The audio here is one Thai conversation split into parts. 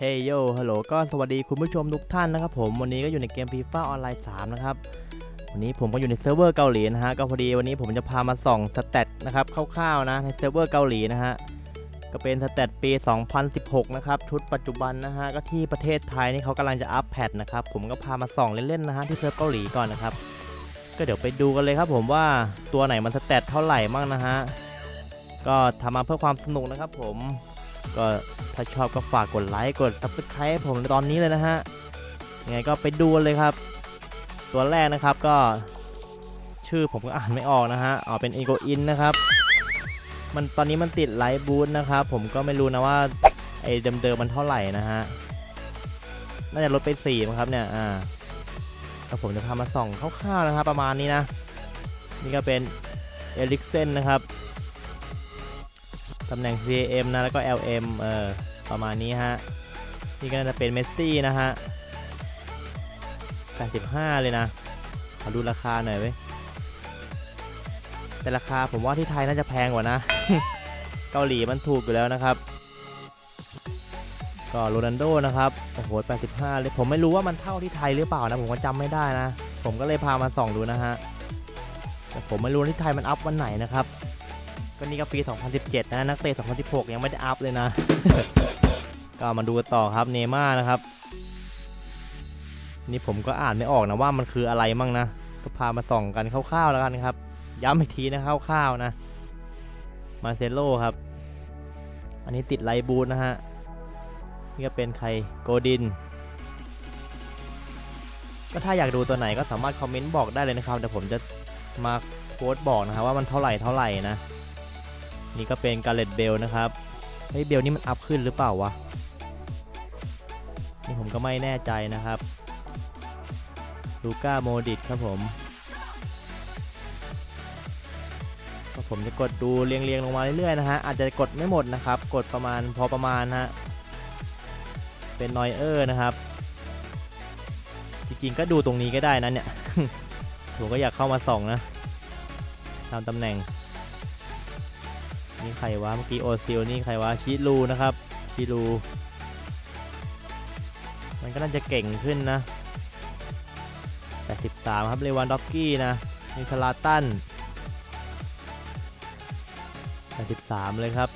เฮ้ยโยฮัลโหลก็สวัสดีคุณผู้ชมทุกท่านนะครับผมวันนี้ก็อยู่ในเกม FIFA ออนไลน์3นะครับวันนี้ผมก็อยู่ในเซิร์ฟเวอร์เกาหลีนะฮะก็พอดีวันนี้ผมจะพามาส่องสเตตนะครับคร่าวๆนะในเซิร์ฟเวอร์เกาหลีนะฮะก็เป็นสเตตปี 2016 นะครับชุดปัจจุบันนะฮะก็ที่ประเทศไทยนี่เขากำลังจะอัปแพดนะครับผมก็พามาส่องเล่นๆนะฮะที่เซิร์ฟเกาหลีก่อนนะครับก็เดี๋ยวไปดูกันเลยครับผมว่าตัวไหนมันสเตตเท่าไหร่บ้างนะฮะก็ทำมาเพื่อความสนุกนะครับผม ก็ถ้าชอบก็ฝากกดไลค์กด subscribe ผมในตอนนี้เลยนะฮะยังไงก็ไปดูเลยครับ ตัวแรกนะครับก็ชื่อผมก็อ่านไม่ออกนะฮะอ๋อเป็น Ego In นะครับ มันตอนนี้มันติดไลฟ์บูธนะครับ ผมก็ไม่รู้นะว่าไอ้เดิมๆมันเท่าไหร่นะฮะ น่าจะลดไป4มั้งครับเนี่ย อ่าแล้วผมจะพามาส่องคร่าวๆนะครับ ประมาณนี้นะ นี่ก็เป็นเอลิกเซนนะครับ ตำแหน่ง CAM นะ แล้วก็ LM เออ ประมาณนี้ฮะ นี่ก็น่าจะเป็นเมสซี่นะฮะ 85 เลยนะ ขอดูราคาหน่อยเว้ย แต่ราคาผมว่าที่ไทยน่าจะแพงกว่านะ เกาหลีมันถูกอยู่แล้วนะครับ ก็โรนัลโดนะครับ โอ้โห 85 เลย ผมไม่รู้ว่ามันเท่าที่ไทยหรือเปล่านะ ผมก็จำไม่ได้นะ ผมก็เลยพามาส่องดูนะฮะ แต่ผมไม่รู้ว่าที่ไทยมันอัพวันไหนนะครับ ก็นี่ก็ปี 2017 นะ นักเตะ 2016 ยังไม่ได้อัพเลยนะ ก็มาดูต่อครับเนม่านะครับ นี่ผมก็อ่านไม่ออกนะว่ามันคืออะไรมั่งนะ ก็พามาส่องกันคร่าวๆแล้วกันครับ ย้ำอีกทีนะคร่าวๆนะ มาเซโลครับ อันนี้ติดไลบูทนะฮะ นี่ก็เป็นใครโกดิน ก็ถ้าอยากดูตัวไหนก็สามารถคอมเมนต์บอกได้เลยนะครับเดี๋ยวผมจะมาโค้ดบอกนะครับว่ามันเท่าไหร่เท่าไหร่นะ นี่ก็เป็นการเลตเบลนะครับเฮ้ยเบลนี่มันอัพขึ้นหรือเปล่าวะนี่ผมก็ไม่แน่ใจนะครับลูก้าโมดิตครับผมก็ผมจะกดดูเรียงๆลงมาเรื่อยๆนะฮะอาจจะกดไม่หมดนะครับ กดประมาณพอประมาณฮะเป็นนอยเออร์นะครับ จริงๆก็ดูตรงนี้ก็ได้นะเนี่ยผมก็อยากเข้ามาส่องนะตามตำแหน่ง นี่ใครวะเมื่อกี้โอซิลนี่ใครวะชิลูนะครับชิลูมันก็น่าจะเก่งขึ้นนะ83ครับเลวันด็อกกี้นะนี่ทลาตัน83เลยครับ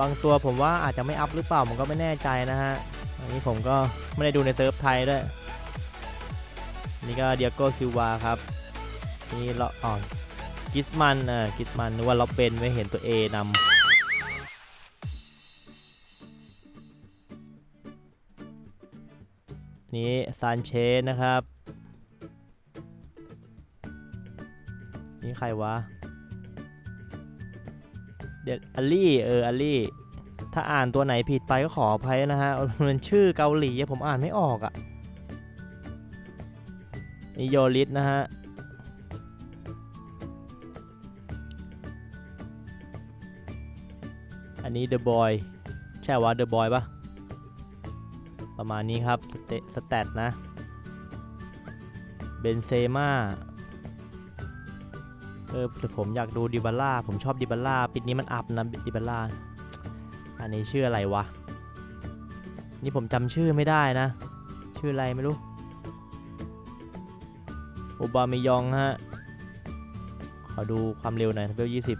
บางตัวผมว่าอาจจะไม่อัพหรือเปล่าผมก็ไม่แน่ใจนะฮะอันนี้ผมก็ไม่ได้ดูในเซิร์ฟไทยด้วยนี่ก็เดียโก้ซิลวาครับนี่เราอ๋อน กิสมันเออกิสมันนึกว่าเราเป็นไม่เห็นตัว A นำนี่ซานเชสนะครับ นี่ใครวะ เดี๋ยวอลลี่ เอออลลี่ ถ้าอ่านตัวไหนผิดไปก็ขออภัยนะฮะ มันชื่อเกาหลีอะผมอ่านไม่ออกอะ่ะนี่โยลิสนะฮะ นนี้ The Boy ใช่ว่า The Boy ปะประมาณนี้ครับ สเตสแตทนะ เบนเซม่า เออผมอยากดูดิบาร่า ผมชอบดิบาร่าปีนี้มันอัพนะดิบาร่า อันนี้ชื่ออะไรวะ นี่ผมจำชื่อไม่ได้นะ ชื่ออะไรไม่รู้ โอบาเมยองฮะ ขอดูความเร็วหน่อยเวลยี่สิบ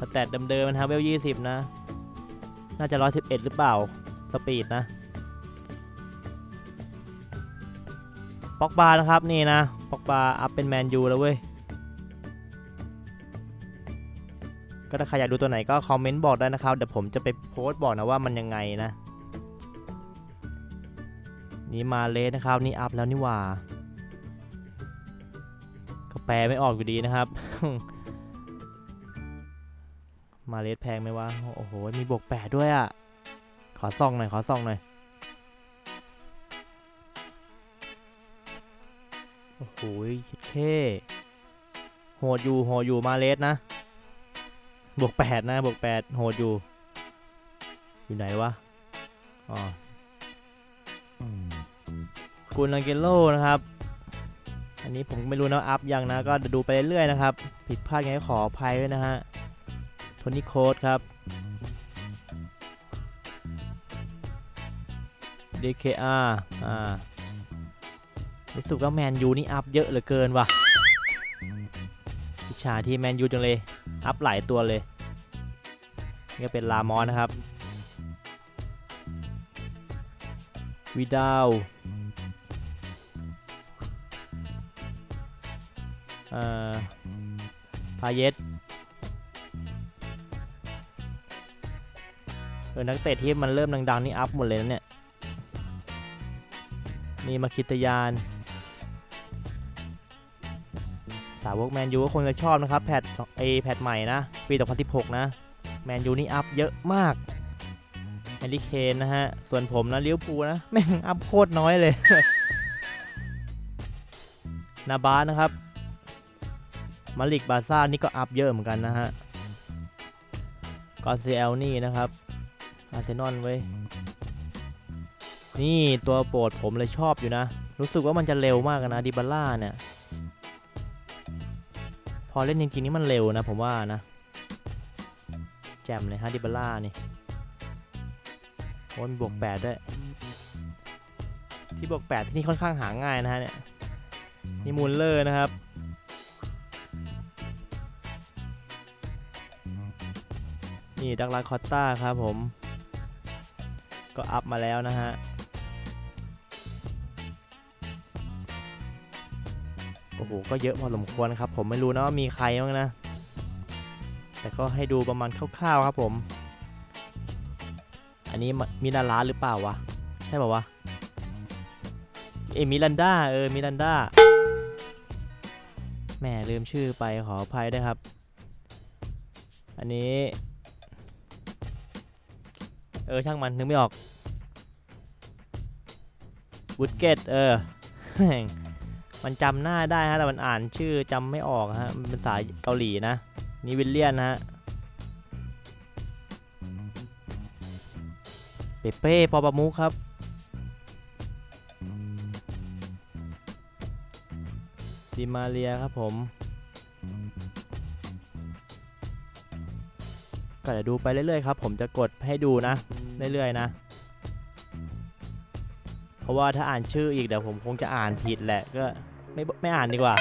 สแตทเดิมๆนะครับเวลยี่สิบนะ น่าจะร้อยสิบเอ็ดหรือเปล่า สปีดนะป็อกบานะครับ นี่นะป็อกบาอัพเป็นแมนยูแล้วเว้ย ก็ถ้าใครอยากดูตัวไหนก็คอมเมนต์บอกได้นะครับ เดี๋ยวผมจะไปโพสต์บอกนะว่ามันยังไงนะ นี่มาเลสนะครับ นี่อัพแล้วนี่ว่าก็แปลไม่ออกอยู่ดีนะครับ มาเลสแพงไหมวะ โอ้โห มีบวกแปดด้วยอะ่ะ ขอส่องหน่อย ขอส่องหน่อย โอ้โหเคโหดอยู่โหดอยู่มาเลสนะ บวกแปดนะ บวกแปดโหดอยู่ อยู่ไหนวะ อ๋อกุนลังเกโลนะครับ อันนี้ผมไม่รู้นะอัพยังนะ ก็ดูไปเรื่อยๆนะครับ ผิดพลาดไงขออภัยด้วยนะฮะ โทนี่โค้ดครับ DKR อ่า รู้สึกว่าแมนยูนี่อัพเยอะเหลือเกินว่ะวิชาที่แมนยูจังเลย อัพหลายตัวเลย นี่ก็เป็นลามอนนะครับวิดาวอ่อพาเยส ออนักเตะที่มันเริ่มดังๆนี่อัพหมดเลยนะเนี่ยมีมาคิตยาน สาวกแมนยูก็คงจะชอบนะครับแพทไอแพทใหม่นะ ปี 2016 นะ แมนยูนี่อัพเยอะมากแฮร์รี่เคนนะฮะ ส่วนผมนะลิเวอร์พูลนะ แม่งอัพโคตรน้อยเลย นาบาสนะครับ มาลิกบาซ่านี่ก็อัพเยอะเหมือนกันนะฮะกอซีเซลนี่นะครับ อาร์เซนอลเว้ย นี่ตัวโปรดผมเลยชอบอยู่นะ รู้สึกว่ามันจะเร็วมากนะดิบาล่าเนี่ย พอเล่นจริงๆนี่มันเร็วนะผมว่านะ แจ่มเลยฮะดิบาล่านี่โอ้ยมีบวกแปดด้วย ที่บวกแปดที่นี่ค่อนข้างหาง่ายนะฮะเนี่ยนี่มูลเลอร์นะครับนี่ดักลาคอตตาครับผม ก็อัพมาแล้วนะฮะ โอ้โห ก็เยอะพอสมควรครับ ผมไม่รู้นะว่ามีใครบ้างนะ แต่ก็ให้ดูประมาณคร่าวๆครับผม อันนี้มมินาลาหรือเปล่าวะ ใช่ป่าวะ เอมิลันดาเออ มิลันดาแหม่ลืมชื่อไปขออภัยด้วยครับ อันนี้ เออ ช่างมันนึกไม่ออก วูดเกตเออมันจำหน้าได้ฮะแต่มันอ่านชื่อจำไม่ออกฮะมันเป็นภาษาเกาหลีนะนี่วิลเลียนฮะเปเป้ปอปามุกครับดิมาเรียครับผมก็เดี๋ยวดูไปเรื่อยๆครับ ผมจะกดให้ดูนะ เรื่อยๆนะ เพราะว่าถ้าอ่านชื่ออีกเดี๋ยวผมคงจะอ่านผิดแหละก็ไม่ไม่อ่านดีกว่า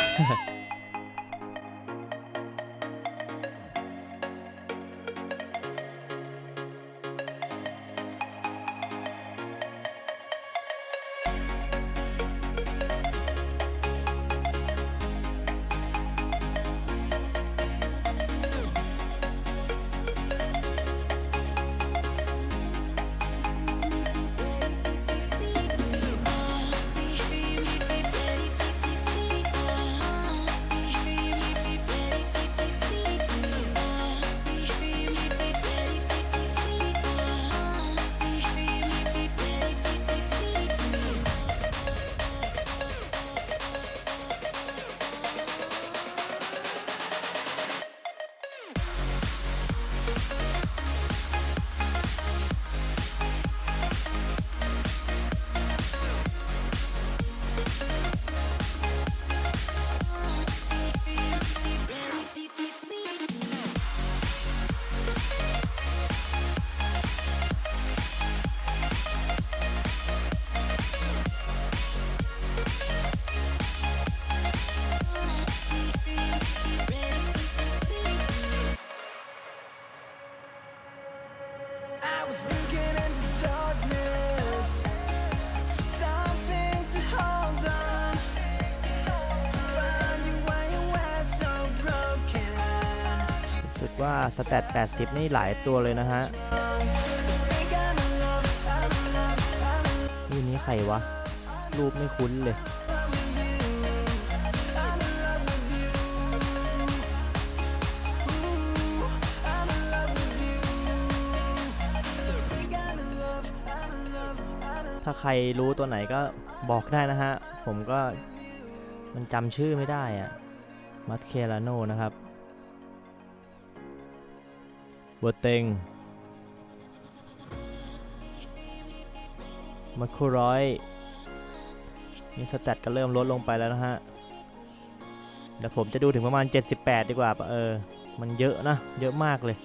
ว่าสแตท80 นี่หลายตัวเลยนะฮะนี่นี้ใครวะ รูปไม่คุ้นเลย ถ้าใครรู้ตัวไหนก็บอกได้นะฮะ ผมก็มันจำชื่อไม่ได้อะมัตเคลาโนนะครับ บัวเต็งมาคูร้อยนี่สแตทก็เริ่มลดลงไปแล้วนะฮะ เดี๋ยวผมจะดูถึงประมาณ 78 ดีกว่าปะเออ มันเยอะนะ เยอะมากเลย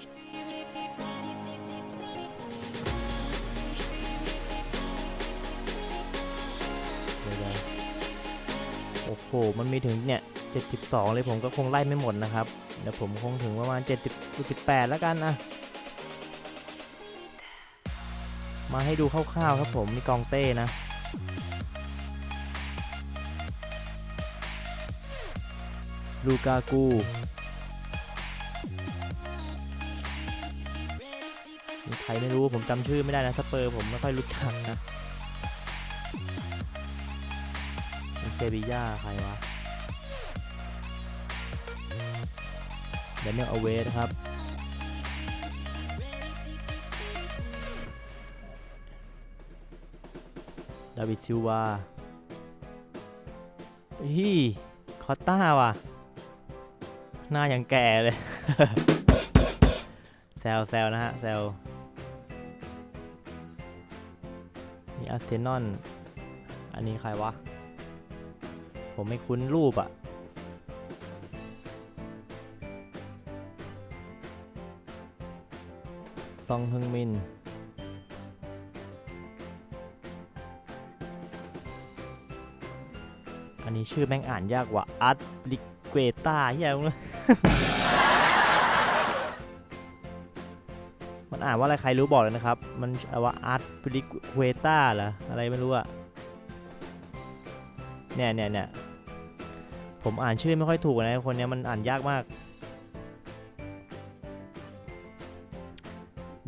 โอ้โห มันมีถึงเนี่ย 72 เลยผมก็คงไล่ไม่หมดนะครับ เดี๋ยวผมคงถึงประมาณ 70 78 แล้วกันอะมาให้ดูคร่าวๆครับผมมีกองเต้นะลูกากูมีใครไม่รู้ผมจำชื่อไม่ได้นะสเปอร์ผมไม่ค่อยรู้จักนะเซบีย่าใครวะ เดนเนลอเวสครับ ดาวิดซิลวาฮีคอตต้าว่ะ หน้ายังแก่เลย แซวแซวนะฮะ แซวมีอาร์เซนอลอันนี้ใครวะ ผมไม่คุ้นรูปอะซ องฮึงมิน อันนี้ชื่อแม่งอ่านยากกว่าอาร์ตลิเกตาเฮียมึงมันอ่านว่าอะไรใครรู้บอกเลยนะครับ มันอว่าอาร์ตลิเกตาเหรอ อะไรไม่รู้อะเนี่ยเนี่ยเนี่ยผมอ่านชื่อไม่ค่อยถูกนะคนเนี้ยมันอ่านยากมาก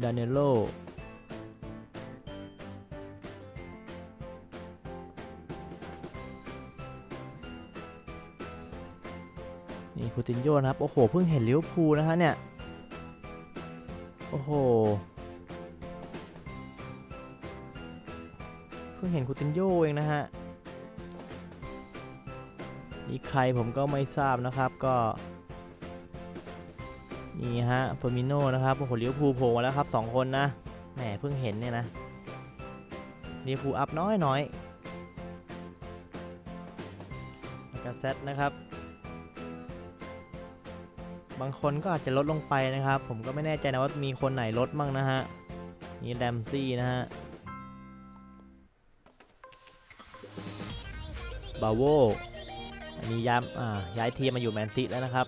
ดานิโลนี่คูตินโยนะครับ โอ้โห เพิ่งเห็นลิเวอร์พูลนะฮะเนี่ย โอ้โห เพิ่งเห็นคูตินโยเองนะฮะนี่ใครผมก็ไม่ทราบนะครับก็ นี่ฮะเฟอร์มิโนนะครับโอ้โหลิเวอร์พูลโผล่มาแล้วครับสองคนนะแหมเพิ่งเห็นเนี่ยนะลิเวอร์พูอัพน้อยน้อยก็เซตนะครับ บางคนก็อาจจะลดลงไปนะครับ ผมก็ไม่แน่ใจนะว่ามีคนไหนลดมั่งนะฮะนี่แรมซี่นะฮะบาโวอันนี้ย้ำอ่าย้ายทีมมาอยู่แมนซีแล้วนะครับ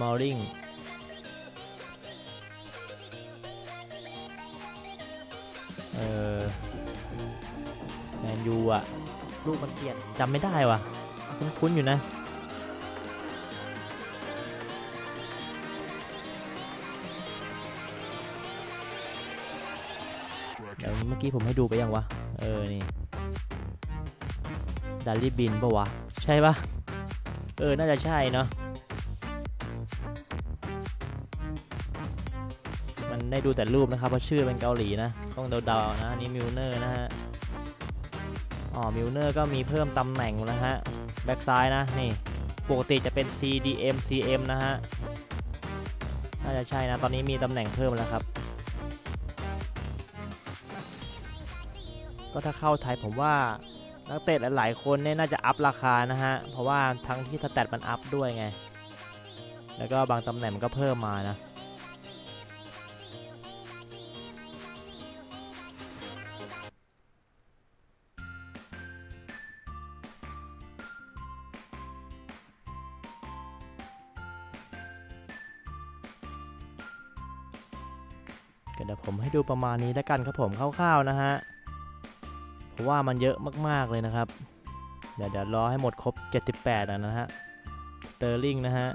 มอริงเออแมนยูอะรูปมันเปลี่ยนจำไม่ได้ว่ะ คุ้นๆอยู่นะเดี๋ยวเมื่อกี้ผมให้ดูไปยังวะ เออ นี่ดัลลี่บินปะวะ ใช่ปะเออ น่าจะใช่เนาะ ได้ดูแต่รูปนะครับเพราะชื่อเป็นเกาหลีนะต้องเดาๆนะอันนี่มิลเนอร์นะฮะอ๋อมิลเนอร์ก็มีเพิ่มตำแหน่งนะฮะแบ็กซ้ายนะนี่ปกติจะเป็น CDM CM นะฮะน่าจะใช่นะตอนนี้มีตำแหน่งเพิ่มแล้วครับ ก็ถ้าเข้าไทยผมว่านักเตะหลายๆคนเนี่ยน่าจะอัพราคานะฮะ เพราะว่าทั้งที่สแตทมันอัพด้วยไง แล้วก็บางตำแหน่งมันก็เพิ่มมานะ ก็เดี๋ยวผมให้ดูประมาณนี้แล้วกันครับผมคร่าวๆนะฮะเพราะว่ามันเยอะมากๆเลยนะครับ เดี๋ยวเดี๋ยวรอให้หมดครบ 78อะนะฮะเตอร์ลิงนะฮะ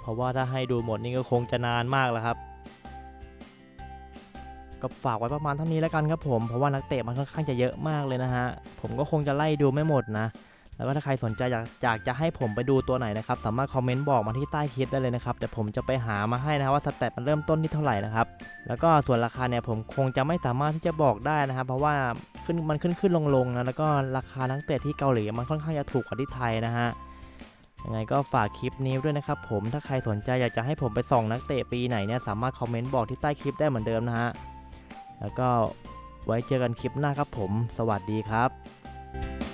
เพราะว่าถ้าให้ดูหมดนี่ก็คงจะนานมากแล้วครับก็ฝากไว้ประมาณเท่านี้แล้วกันครับผม เพราะว่านักเตะมันค่อนข้างจะเยอะมากเลยนะฮะ ผมก็คงจะไล่ดูไม่หมดนะ แล้วก็ถ้าใครสนใจอยากอยากจะให้ผมไปดูตัวไหนนะครับ สามารถคอมเมนต์บอกมาที่ใต้คลิปได้เลยนะครับเดี๋ยวผมจะไปหามาให้นะครับว่าสเตตมันเริ่มต้นที่เท่าไหร่นะครับ แล้วก็ส่วนราคาเนี่ยผมคงจะไม่สามารถที่จะบอกได้นะครับ เพราะว่าขึ้นมันขึ้นขึ้นลงลงนะแล้วก็ราคานักเตะที่เกาหลีมันค่อนข้างจะถูกกว่าที่ไทยนะฮะยังไงก็ฝากคลิปนี้ด้วยนะครับผมถ้าใครสนใจอยากจะให้ผมไปส่องนักเตะปีไหนเนี่ยสามารถคอมเมนต์บอกที่ใต้คลิปได้เหมือนเดิมนะฮะแล้วก็ไว้เจอกันคลิปหน้าครับผม สวัสดีครับ